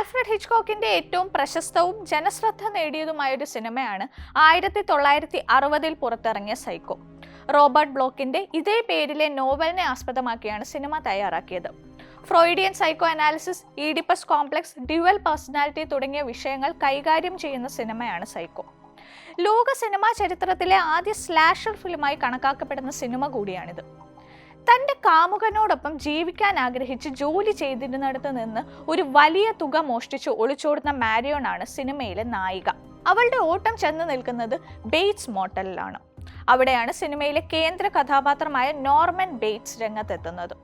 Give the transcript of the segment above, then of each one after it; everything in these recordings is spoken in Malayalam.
ഹിച്ച്കോക്കിന്റെ ഏറ്റവും പ്രശസ്തവും ജനശ്രദ്ധ നേടിയതുമായ ഒരു സിനിമയാണ് ആയിരത്തി തൊള്ളായിരത്തി അറുപതിൽ പുറത്തിറങ്ങിയ സൈക്കോ. റോബർട്ട് ബ്ലോക്കിന്റെ ഇതേ പേരിലെ നോവലിനെ ആസ്പദമാക്കിയാണ് സിനിമ തയ്യാറാക്കിയത്. Freudian psychoanalysis Oedipus complex dual personality തുടങ്ങിയ വിഷയങ്ങൾ കൈകാര്യം ചെയ്യുന്ന സിനിമയാണ് സൈക്കോ. ലോക സിനിമാ ചരിത്രത്തിലെ ആദ്യ സ്ലാഷർ ഫിലിമായി കണക്കാക്കപ്പെടുന്ന സിനിമ കൂടിയാണിത്. തന്റെ കാമുകനോടൊപ്പം ജീവിക്കാൻ ആഗ്രഹിച്ച് ജോലി ചെയ്തിരുന്നിടത്ത് നിന്ന് ഒരു വലിയ തുക മോഷ്ടിച്ച് ഒളിച്ചോടുന്ന മാരിയോൺ ആണ് സിനിമയിലെ നായിക. അവളുടെ ഓട്ടം ചെന്ന് നിൽക്കുന്നത് ബെയ്റ്റ്സ് മോട്ടലിലാണ്. അവിടെയാണ് സിനിമയിലെ കേന്ദ്ര കഥാപാത്രമായ നോർമൻ ബെയ്റ്റ്സ് രംഗത്തെത്തുന്നത്.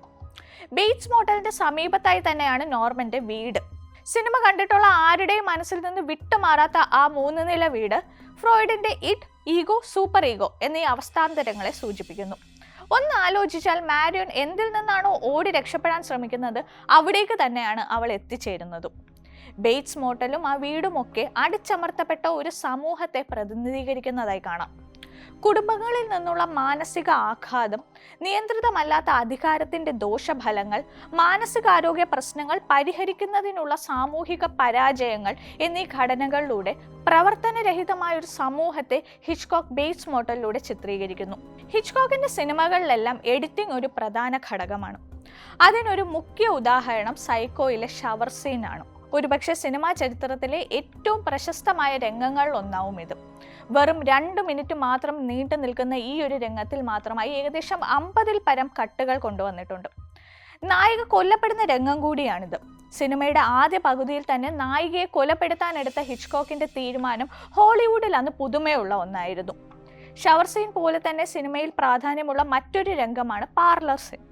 ബെയ്റ്റ്സ് മോട്ടലിന്റെ സമീപത്തായി തന്നെയാണ് നോർമന്റെ വീട്. സിനിമ കണ്ടിട്ടുള്ള ആരുടെയും മനസ്സിൽ നിന്ന് വിട്ടുമാറാത്ത ആ മൂന്ന് നില വീട് ഫ്രോയിഡിന്റെ ഇറ്റ് ഈഗോ സൂപ്പർ ഈഗോ എന്നീ അവസ്ഥാന്തരങ്ങളെ സൂചിപ്പിക്കുന്നു. ഒന്ന് ആലോചിച്ചാൽ മാരിയോൺ എന്തിൽ നിന്നാണോ ഓടി രക്ഷപ്പെടാൻ ശ്രമിക്കുന്നത് അവിടേക്ക് തന്നെയാണ് അവൾ എത്തിച്ചേരുന്നതും. ബേറ്റ്സ് മോട്ടലും ആ വീടുമൊക്കെ അടിച്ചമർത്തപ്പെട്ട ഒരു സമൂഹത്തെ പ്രതിനിധീകരിക്കുന്നതായി കാണാം. കുടുംബങ്ങളിൽ നിന്നുള്ള മാനസിക ആഘാതം നിയന്ത്രിതമല്ലാത്ത അധികാരത്തിന്റെ ദോഷഫലങ്ങൾ മാനസികാരോഗ്യ പ്രശ്നങ്ങൾ പരിഹരിക്കുന്നതിനുള്ള സാമൂഹിക പരാജയങ്ങൾ എന്നീ ഘടനകളിലൂടെ പ്രവർത്തനരഹിതമായ ഒരു സമൂഹത്തെ ഹിച്ച്കോക്ക് ബേസ് മോഡലിലൂടെ ചിത്രീകരിക്കുന്നു. ഹിച്ച്കോക്കിന്റെ സിനിമകളിലെല്ലാം എഡിറ്റിംഗ് ഒരു പ്രധാന ഘടകമാണ്. അതിനൊരു മുഖ്യ ഉദാഹരണം സൈക്കോയിലെ ഷവർ സീനാണ്. ഒരുപക്ഷെ സിനിമാ ചരിത്രത്തിലെ ഏറ്റവും പ്രശസ്തമായ രംഗങ്ങളിൽ ഒന്നാവും ഇത് വെറും രണ്ട് മിനിറ്റ് മാത്രം നീണ്ടു നിൽക്കുന്ന ഈ ഒരു രംഗത്തിൽ മാത്രമായി ഏകദേശം അമ്പതിൽ പരം കട്ടുകൾ കൊണ്ടുവന്നിട്ടുണ്ട്. നായിക കൊല്ലപ്പെടുന്ന രംഗം കൂടിയാണിത്. സിനിമയുടെ ആദ്യ പകുതിയിൽ തന്നെ നായികയെ കൊലപ്പെടുത്താനെടുത്ത ഹിച്ച്കോക്കിന്റെ തീരുമാനം ഹോളിവുഡിൽ അന്ന് പുതുമയുള്ള ഒന്നായിരുന്നു. ഷവർ സീൻ പോലെ തന്നെ സിനിമയിൽ പ്രാധാന്യമുള്ള മറ്റൊരു രംഗമാണ് പാർലർ സീൻ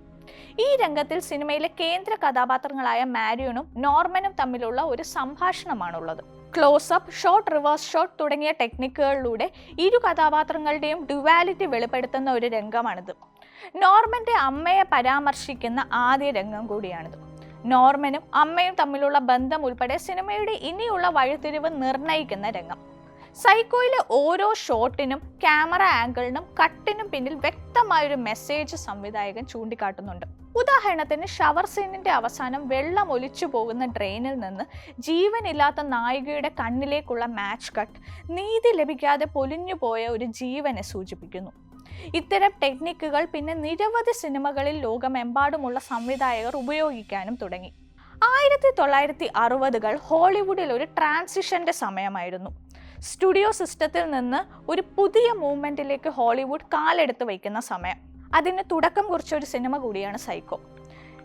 ഈ രംഗത്തിൽ സിനിമയിലെ കേന്ദ്ര കഥാപാത്രങ്ങളായ മാരിയോണും നോർമനും തമ്മിലുള്ള ഒരു സംഭാഷണമാണുള്ളത്. Close up shot reverse shot തുടങ്ങിയ ടെക്നിക്കുകളിലൂടെ ഇരു കഥാപാത്രങ്ങളുടെയും ഡുവാലിറ്റി വെളിപ്പെടുത്തുന്ന ഒരു രംഗമാണിത്. നോർമന്റെ അമ്മയെ പരാമർശിക്കുന്ന ആദ്യ രംഗം കൂടിയാണിത്. നോർമനും അമ്മയും തമ്മിലുള്ള ബന്ധം ഉൾപ്പെടെ സിനിമയുടെ ഇനിയുള്ള വഴിത്തിരിവ് നിർണയിക്കുന്ന രംഗം. സൈക്കോയിലെ ഓരോ ഷോട്ടിനും ക്യാമറ ആംഗിളിനും കട്ടിനും പിന്നിൽ വ്യക്തമായൊരു മെസ്സേജ് സംവിധായകൻ ചൂണ്ടിക്കാട്ടുന്നുണ്ട്. ഉദാഹരണത്തിന് ഷവർ സീനിന്റെ അവസാനം വെള്ളം ഒലിച്ചു പോകുന്ന ഡ്രെയിനിൽ നിന്ന് ജീവനില്ലാത്ത നായികയുടെ കണ്ണിലേക്കുള്ള മാച്ച് കട്ട് നീതി ലഭിക്കാതെ പൊലിഞ്ഞു പോയ ഒരു ജീവനെ സൂചിപ്പിക്കുന്നു. ഇത്തരം ടെക്നിക്കുകൾ പിന്നെ നിരവധി സിനിമകളിൽ ലോകമെമ്പാടുമുള്ള സംവിധായകർ ഉപയോഗിക്കാനും തുടങ്ങി. ആയിരത്തി തൊള്ളായിരത്തി അറുപതുകൾ ഹോളിവുഡിൽ ഒരു ട്രാൻസിഷന്റെ സമയമായിരുന്നു. സ്റ്റുഡിയോ സിസ്റ്റത്തിൽ നിന്ന് ഒരു പുതിയ മൂവ്മെന്റിലേക്ക് ഹോളിവുഡ് കാലെടുത്ത് വയ്ക്കുന്ന സമയം. അതിന് തുടക്കം കുറിച്ച ഒരു സിനിമ കൂടിയാണ് സൈക്കോ.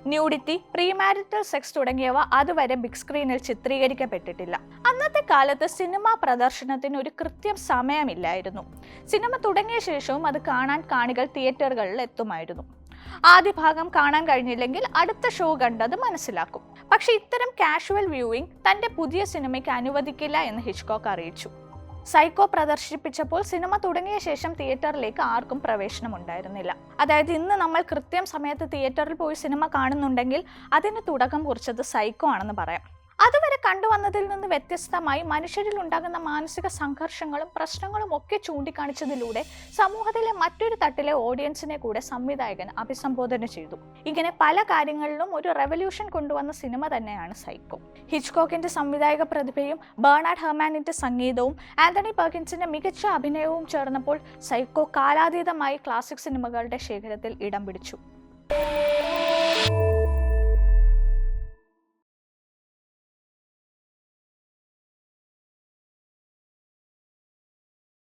ന്യൂഡിറ്റി പ്രീമാരിറ്റൽ സെക്സ് തുടങ്ങിയവ അതുവരെ ബിഗ് സ്ക്രീനിൽ ചിത്രീകരിക്കപ്പെട്ടിട്ടില്ല. അന്നത്തെ കാലത്ത് സിനിമാ പ്രദർശനത്തിന് ഒരു കൃത്യം സമയമില്ലായിരുന്നു. സിനിമ തുടങ്ങിയ ശേഷവും അത് കാണാൻ കാണികൾ തിയേറ്ററുകളിൽ എത്തുമായിരുന്നു. ആദ്യ ഭാഗം കാണാൻ കഴിഞ്ഞില്ലെങ്കിൽ അടുത്ത ഷോ കണ്ടത് മനസ്സിലാക്കും. പക്ഷേ ഇത്തരം കാഷ്വൽ വ്യൂയിങ് തന്റെ പുതിയ സിനിമയ്ക്ക് അനുവദിക്കില്ല എന്ന് ഹിച്ച്കോക്ക് അറിയിച്ചു. സൈക്കോ പ്രദർശിപ്പിച്ചപ്പോൾ സിനിമ തുടങ്ങിയ ശേഷം തിയേറ്ററിലേക്ക് ആർക്കും പ്രവേശനം ഉണ്ടായിരുന്നില്ല. അതായത് ഇന്ന് നമ്മൾ കൃത്യം സമയത്ത് തിയേറ്ററിൽ പോയി സിനിമ കാണുന്നുണ്ടെങ്കിൽ അതിന് തുടക്കം കുറിച്ചത് സൈക്കോ ആണെന്ന് പറയാം. അതുവരെ കണ്ടുവന്നതിൽ നിന്ന് വ്യത്യസ്തമായി മനുഷ്യരിൽ ഉണ്ടാകുന്ന മാനസിക സംഘർഷങ്ങളും പ്രശ്നങ്ങളും ഒക്കെ ചൂണ്ടിക്കാണിച്ചതിലൂടെ സമൂഹത്തിലെ മറ്റൊരു തട്ടിലെ ഓഡിയൻസിനെ കൂടെ സംവിധായകൻ അഭിസംബോധന ചെയ്തു. ഇങ്ങനെ പല കാര്യങ്ങളിലും ഒരു റെവല്യൂഷൻ കൊണ്ടുവന്ന സിനിമ തന്നെയാണ് സൈക്കോ ഹിച്ച്കോക്കിന്റെ സംവിധായക പ്രതിഭയും ബേണാഡ് ഹെർമാനിന്റെ സംഗീതവും ആന്റണി പെർക്കിൻസിന്റെ മികച്ച അഭിനയവും ചേർന്നപ്പോൾ സൈക്കോ കാലാതീതമായി ക്ലാസിക് സിനിമകളുടെ ശേഖരത്തിൽ ഇടം പിടിച്ചു.